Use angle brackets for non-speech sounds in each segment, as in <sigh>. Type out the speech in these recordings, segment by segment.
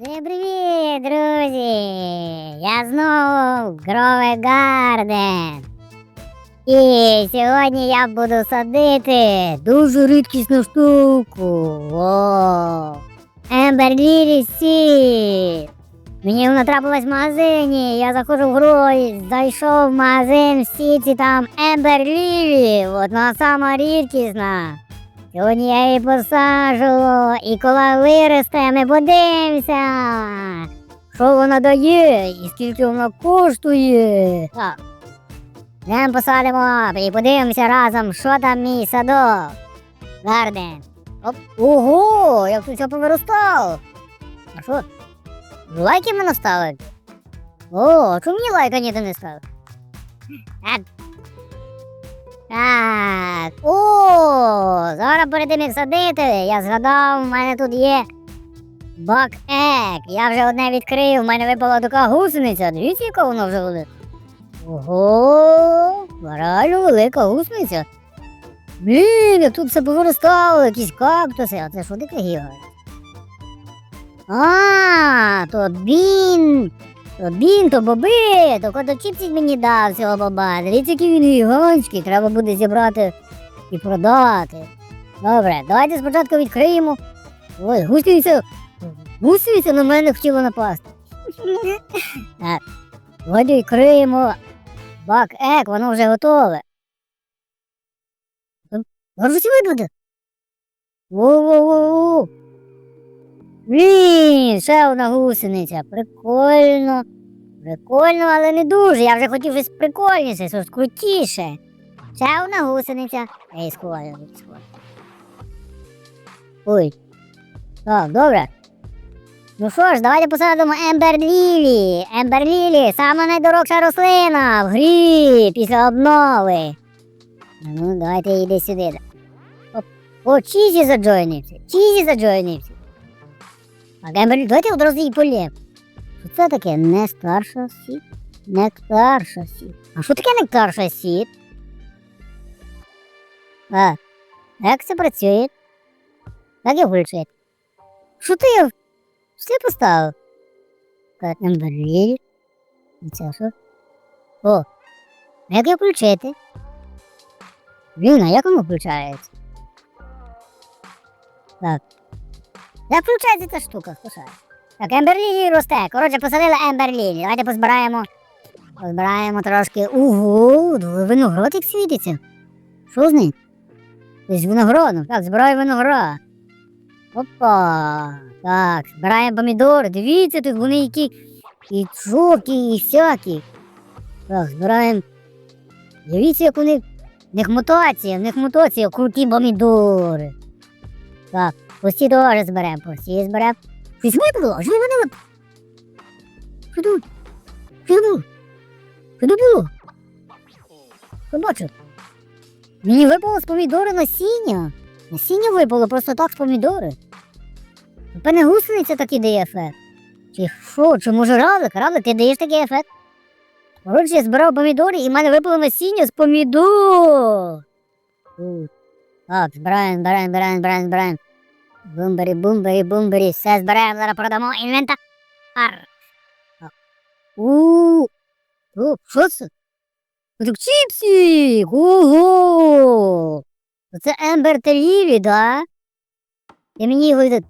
Всім привіт, друзі! Я знову в Грове Гарден. І сьогодні я буду садити дуже рідкісну штуку. О, Ембер Лілі Сі. Мені вона трапилась в магазині. Я заходжу в гру і зайшов в магазин, всі ці там Ембер Лілі. Одна сама рідкісна. Сьогодні я її посажу, і коли виросте, ми подивимося, що вона дає і скільки вона коштує. Так. Йдемо посадимо і подивимося разом, що там мій садок. Гарден. Оп. Ого, як тут все повиростало. А що? Лайки мене ставить? О, чому мені лайка ніде не ставить? Так. О, зараз перед тим як садити, я згадав, в мене тут є бак ек. Я вже одне відкрив, в мене випала така гусениця. Дивіться, яка вона вже велика. Ого, реально велика гусениця. Блін, тут все повиростало, якісь кактуси, а це що таке гіга? А, то бін. То бін, то боби, то коточіпсик мені дав цього боба. Дивіться, який він гігантський, треба буде зібрати і продати. Добре, давайте спочатку відкриємо. Ой, гусениця. Гусениця на мене хотіла напасти. <laughs> Так. Давайте відкриємо. Бак ек, воно вже готове. Може випаде? Воу-воу-воу. Блін, ще одна гусениця. Прикольно. Прикольно, але не дуже. Я вже хотів щось прикольніше, щось крутіше. Ще одна гусениця. Ей, сховаю, сховаю. Ой. Так, добре. Ну що ж, давайте посадимо Ембер Лілі. Ембер Лілі сама найдорожча рослина в грі після обнови. Ну, давайте йди сюди. О, о Чізі заджойнився. Чізі заджойнився. А Гемберлі, давайте одразу її полєм. Що це таке? Не старша сіт? Нектарша сіт. А що таке нектарша сіт? А, як це працює? Як його включити? Що ти? Що ти поставив? Гемберлі. Це що? О, як його включити? Блін, а як воно включається? Так. Як включається ця штука, слушай. Так, Емберлілі росте. Коротше, посадили Емберлілі. Давайте позбираємо. Позбираємо трошки. Ого, виноград як світиться. Що з ним? Десь виноградом. Так, збираю виноград. Опа. Так, збираємо помідори. Дивіться, тут вони які і чокі, і всякі. Так, збираємо. Дивіться, як вони. В них мутація, в них мутація, круті помідори. Так. Усі теж зберемо, усі зберемо. Щось випало, що вони вип... Що тут? Що тут? Було? Що? Мені випало з помідори насіння. Насіння випало просто так з помідори. Певне гусениця такий дає ефект. Чи що, чи може равлик? Равлик, ти даєш такий ефект? Коротше, я збирав помідори і в мене випало насіння з помідор. Так, збираємо, збираємо, збираємо, збираємо. Бумбері, бумбері, бумбері, все збираємо, зараз продамо інвентар. У. Що це? Чіпсі! Ого! Це Ембер Теліві, да? І мені його йде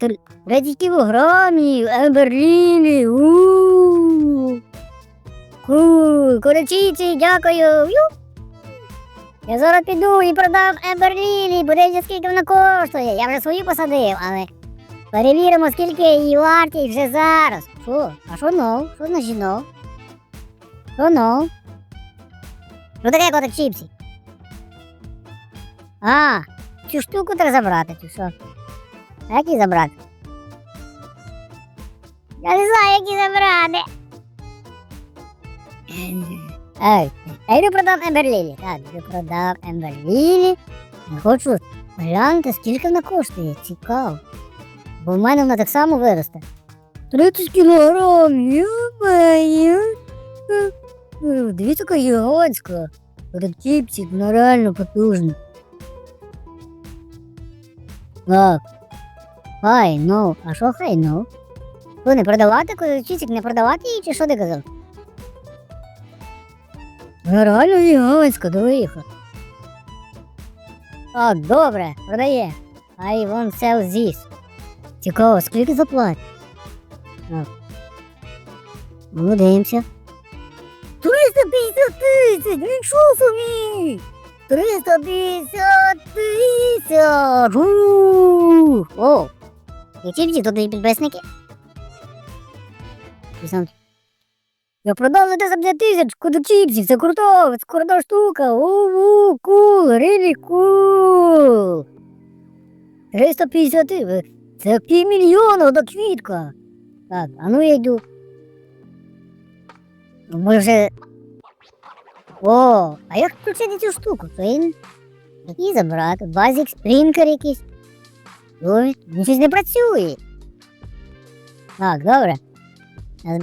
30 кілограмів, Ембер Лілі, у. Ку, дякую. Ю. Я зараз піду і продам Емберлілі, буде скільки вона коштує. Я вже свою посадив, але перевіримо, скільки її вартість вже зараз. Що? А що ну? Що значить ну? Що ну? Що таке котик чіпсі? А, цю штуку треба забрати, чи що? А як її забрати? Я не знаю, як її забрати. Ей, я йду продам Емберлілі. Так, йду продам Емберлілі. Хочу глянути, скільки вона коштує. Цікаво. Бо в мене вона так само виросте. 30 кілограм, ю-маю. Дивіться, яка гігантська. Рецепцік, вона реально потужна. Так. Хай, ну, а що хай, ну? Що, не продавати, чисик не продавати її, чи що ти казав? Ну, реально гігантська, виїхав. Так, добре, продає. I won't sell this. Цікаво, скільки заплатить? Ну, дивимося. 350 тисяч! Нічого собі! 350 тисяч! У! О! Які тут підписники? І сам- Я продав за 10 тисяч куди чіпсів, це круто, це крута штука. Оу, кул, really cool. 350 тисяч, це півмільйона до квітка. Так, а ну я йду. Може вже... О, а як включити цю штуку? Він який забрати? Базік, спрінкер якийсь. Ой, він щось не працює. Так, добре. Я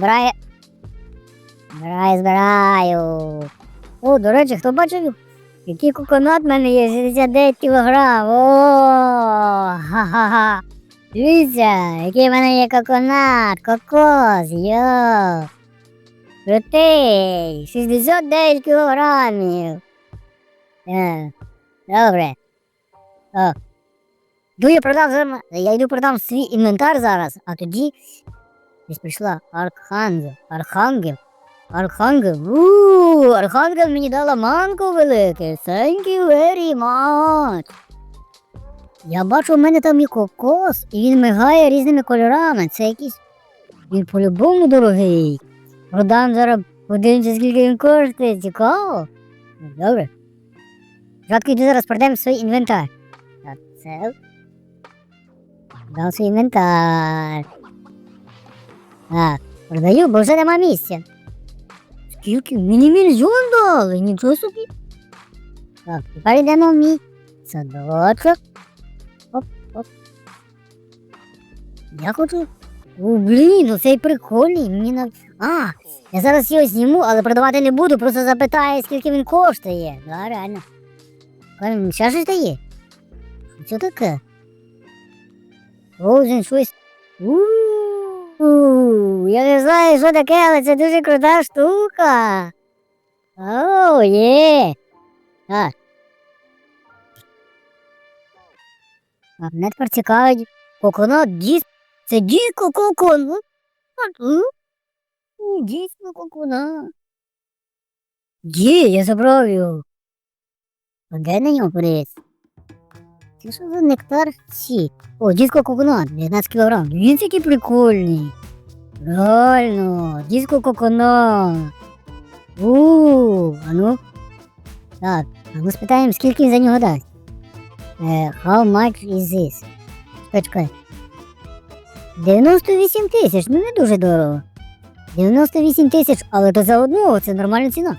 збираю. Збираю. О, до речі, хто бачив? Який коконат в мене є 69 кілограм. О, ха-ха-ха. Дивіться, який в мене є коконат, кокос, йо. Крутий, 69 кілограмів. Е, добре. О. Йду я зараз. Я йду продам свій інвентар зараз, а тоді десь прийшла Архангел. Архангел. Архангел. Ууу, Архангел мені дала манку велике. Thank you very much. Я бачу, в мене там є кокос, і він мигає різними кольорами. Це якийсь. Він по-любому дорогий. Продам зараз подивимося, скільки він коштує. Цікаво. Добре. Спочатку йду зараз продаємо свій інвентар. Так, це. Дам свій інвентар. Так, продаю, бо вже нема місця. Скільки? Мені мільйон дали, нічого собі. Так, тепер йдемо в мій садочок. Оп, оп. Я хочу. О, блін, ну цей прикольний. Мені на. А, я зараз його зніму, але продавати не буду, просто запитаю, скільки він коштує. Да, реально. Він ще щось дає. Що таке? Він щось. У-у-у, Я не знаю, що таке, але це дуже крута штука. О, є. А мене тепер цікавить коконат діс. Це. М? М, Дійсно коконат. Є, я забрав його. Де на нього приз? Що за нектар? Сі. О, диско коконат, 19 кілограм. Він такий прикольний. Реально, диско коконат. Ууу, а ну. Так, а ми спитаємо, скільки він за нього дасть. Е, how much is this? Чекай, чекай. 98 тисяч, ну не дуже дорого. 98 тисяч, але то за одного, це нормальна ціна.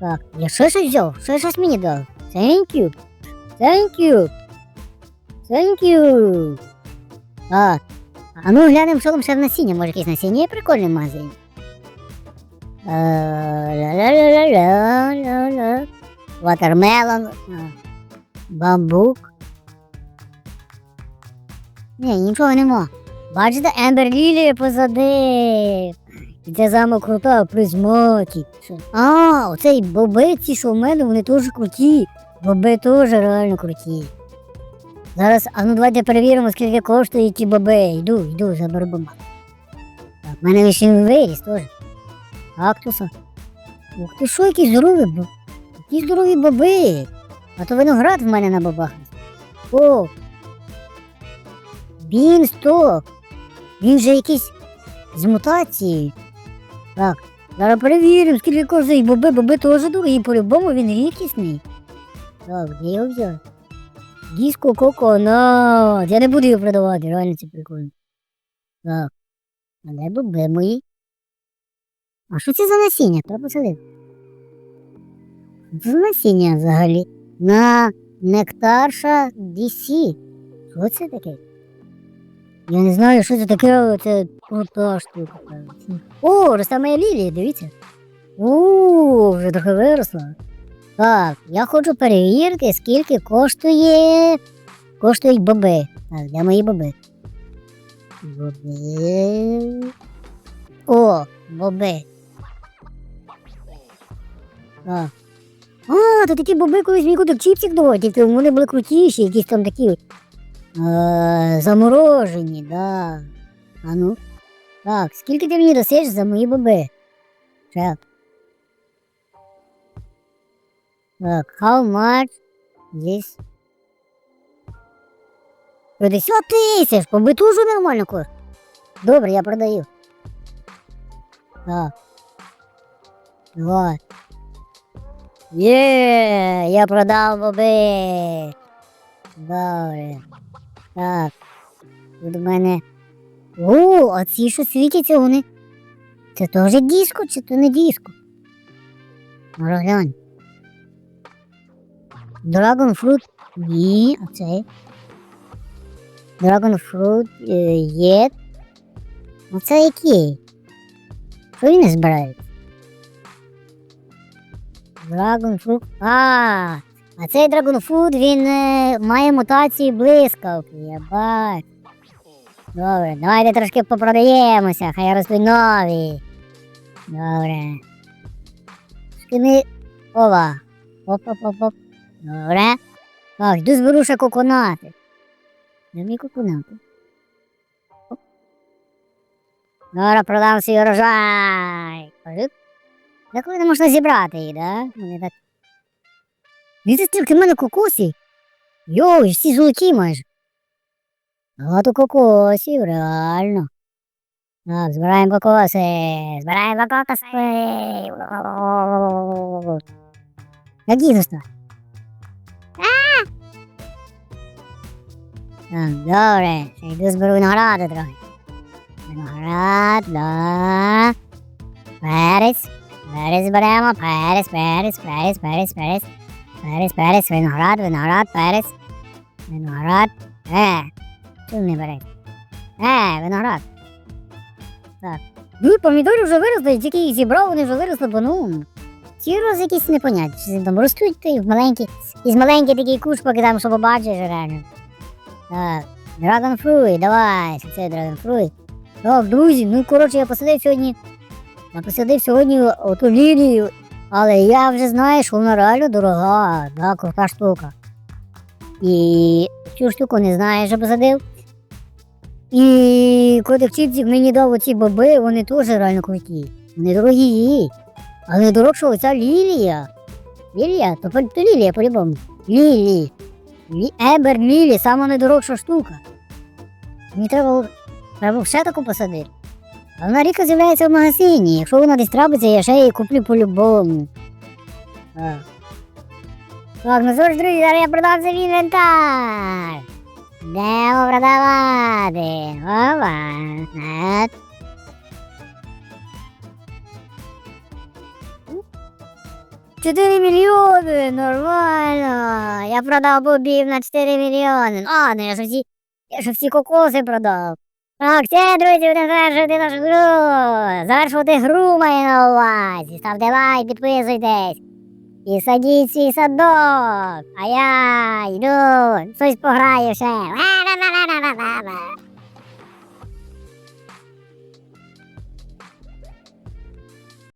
Так, я ще щось взяв, ще щось мені дав. Thank you. Thank you. Thank you. А, а ну глянемо, що там ще в насіння. Може якесь насіння є прикольне в магазині. Е, Ла-ла-ла-ла-ла-ла-ла. Бамбук. Ні, нічого нема. Бачите, Ембер Лілі позади. Це замок крута, призматі. А, оцей боби, ці, що в мене, вони теж круті. Боби теж реально круті. Зараз, а ну давайте перевіримо, скільки коштують ті боби. Йду, йду, заберу боба. Так, в мене він виріс теж. Кактуса. Ух ти що, які здорові бо. Які здорові боби. А то виноград в мене на бобах. О! Бінсток. Він же якийсь з мутацією. Так, зараз перевіримо, скільки коштують боби, боби теж дорогі, по-любому він рідкісний. Так, де його взяв? Диско коконат. Я не буду його продавати, реально це прикольно. Так. А де боби мої? А що це за насіння? Посадити. Це насіння взагалі? На нектарша DC. Що це таке? Я не знаю, що це таке, це крута штука. О, росте моя лілія, дивіться. У, вже трохи виросла. Так, я хочу перевірити, скільки коштує. Коштують боби. Так, де мої боби? Боби. О, боби. Так. А, то такі боби колись мені куток чіпсик давали, тільки вони були крутіші, якісь там такі. Е, заморожені, да. А ну. Так, скільки ти мені досиш за мої боби? Чел. Так, how much this? 50 тисяч, боби дуже нормально кор. Добре, я продаю. Так. Давай. Є, я продав боби. Добре. Так. Тут у мене. О, а ці що світяться вони. Це теж диско чи то не диско? Розглянь. Dragon Fruit. Ні, а цей. Dragon Fruit е, є. А це який? Що він не збирає? Dragon. А, цей Dragon Fruit, він має мутації блискавки, я бачу. Добре, давайте трошки попродаємося, хай ростуть нові. Добре. Ми. Ова. Оп-оп-оп-оп. Добре. Так, йду зберу ще коконати. Де мій коконати? Добре, продам свій урожай. Так не можна зібрати її, да? Вони так. Дивіться, стільки в мене кокосів. Йой, всі золоті майже. Багато кокосів, реально. Так, збираємо кокоси. Збираємо кокоси. Як дідусь Добре. Ще йду зберу винограду трохи. Виноград, да. Перець. Перець зберемо, перець, перець, перець, перець, перець. Перець, перець, виноград, виноград, перець. Виноград. Е, чому не бере? Е, виноград. Так. Ну, помідори вже виросли, тільки їх зібрав, вони вже виросли, бо ну. Ці роз якісь непонятні. Там ростуть ти в маленькі. Із маленький такий куш, поки там що побачиш реально. Так. Dragon Fruit, давай, що це Dragon Fruit. Так, друзі, ну коротше, я посадив сьогодні. Я посадив сьогодні оту лілію, але я вже знаю, що вона реально дорога, да, крута штука. І цю штуку не знаю, що посадив. І Чіпсик мені дав оці боби, вони теж реально круті. Вони дорогі. Але дорожча оця лілія. Лілія? То, то лілія по-любому. Лілі. Лі... Ебер лілі, сама найдорожча штука. Мені треба, треба ще таку посадити. А вона рідко з'являється в магазині. Якщо вона десь трапиться, я ще її куплю по-любому. Так. Ну що ж, друзі, зараз я продав свій інвентар. Йдемо продавати. Ова. От. Чотири мільйони, нормально. Я продав бобів на 4 мільйони. А, ну я ж всі, я ж всі кокоси продав. Так, все, друзі, будемо завершувати нашу гру. Завершувати гру маю на увазі. Ставте лайк, підписуйтесь. І садіть свій садок. А я йду, щось пограю ще.